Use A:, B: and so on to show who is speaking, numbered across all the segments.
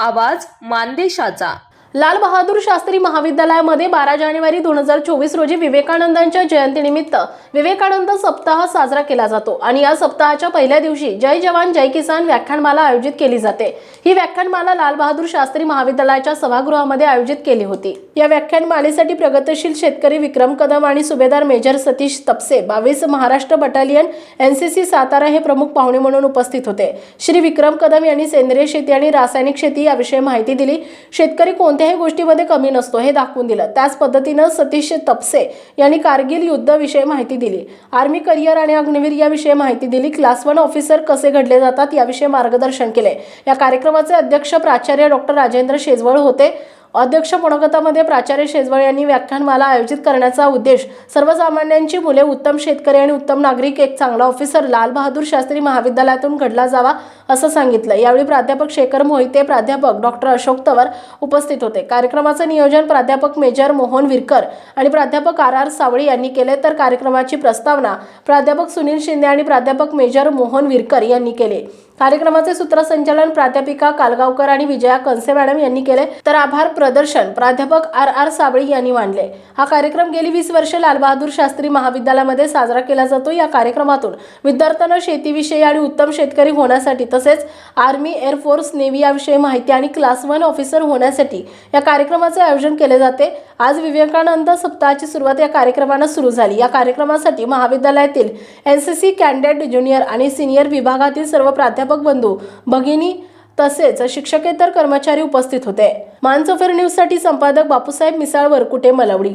A: आवाज मानदेशाचा.
B: लाल बहादूर शास्त्री महाविद्यालयामध्ये बारा जानेवारी दोन हजार चोवीस रोजी विवेकानंदांच्या जयंतीनिमित्त विवेकानंद सप्ताह साजरा केला जातो. आणि या सप्ताहाच्या पहिल्या दिवशी जय जवान जय किसान व्याख्यानमाला आयोजित केली जाते. ही व्याख्यानमाला लाल बहादूर शास्त्री महाविद्यालयाच्या सभागृहामध्ये आयोजित केली होती. या व्याख्यानमालेसाठी प्रगतशील शेतकरी विक्रम कदम आणि सुभेदार मेजर सतीश तपसे बावीस महाराष्ट्र बटालियन एनसीसी सातारा हे प्रमुख पाहुणे म्हणून उपस्थित होते. श्री विक्रम कदम यांनी सेंद्रिय शेती आणि रासायनिक शेती याविषयी माहिती दिली. शेतकरी कोणत्याही गोष्टीमध्ये कमी नसतो हे दाखवून दिलं. त्याच पद्धतीनं सतीश तपसे यांनी कारगिल युद्धाविषयी माहिती दिली. आर्मी करिअर आणि अग्निवीर याविषयी माहिती दिली. क्लास वन ऑफिसर कसे घडले जातात याविषयी मार्गदर्शन केले. या कार्यक्रमाचे अध्यक्ष प्राचार्य डॉक्टर राजेंद्र शेजवळ होते. अध्यक्ष मनोगतामध्ये प्राचार्य शेजवळ यांनी व्याख्यानमाला आयोजित करण्याचा उद्देश सर्वसामान्यांची मुले उत्तम शेतकरी आणि उत्तम नागरिक एक चांगला ऑफिसर लालबहादूर शास्त्री महाविद्यालयातून घडला जावा असं सांगितलं. यावेळी प्राध्यापक शेखर मोहिते प्राध्यापक डॉक्टर अशोक तवर उपस्थित होते. कार्यक्रमाचं नियोजन प्राध्यापक मेजर मोहन विरकर आणि प्राध्यापक आर आर सावळी यांनी केले. तर कार्यक्रमाची प्रस्तावना प्राध्यापक सुनील शिंदे आणि प्राध्यापक मेजर मोहन विरकर यांनी केले. कार्यक्रमाचे सूत्रसंचालन प्राध्यापिका कालगावकर आणि विजया कंसे मॅडम यांनी केले. तर आभार प्रदर्शन. प्राध्यापक आर आर साबळी यांनी मांडले. हा कार्यक्रम गेली वीस वर्ष लालबहादूर शास्त्री महाविद्यालयामध्ये साजरा केला जातो. या कार्यक्रमातून विद्यार्थ्यांना शेतीविषयी आणि उत्तम शेतकरी होण्यासाठी तसेच आर्मी एअरफोर्स नेव्ही याविषयी माहिती आणि क्लास वन ऑफिसर होण्यासाठी या कार्यक्रमाचे आयोजन केले जाते. आज विवेकानंद सप्ताहाची सुरुवात या कार्यक्रमानं सुरू झाली. या कार्यक्रमासाठी महाविद्यालयातील N C C cadet junior आणि सिनियर विभागातील सर्व प्राध्यापक बंधू भगिनी तसेच शिक्षकेतर कर्मचारी उपस्थित होते. मानसोफेर न्यूजसाठी संपादक बापूसाहेब मिसाळवर कुठे मलावडी.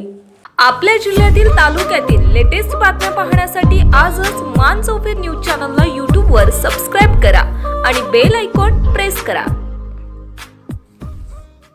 A: आपल्या जिल्ह्यातील तालुक्यातील लेटेस्ट बातम्या पाहण्यासाठी आजच मान चौफेर न्यूज चॅनलला यूट्यूबवर सबस्क्राईब करा आणि बेल आयकॉन प्रेस करा.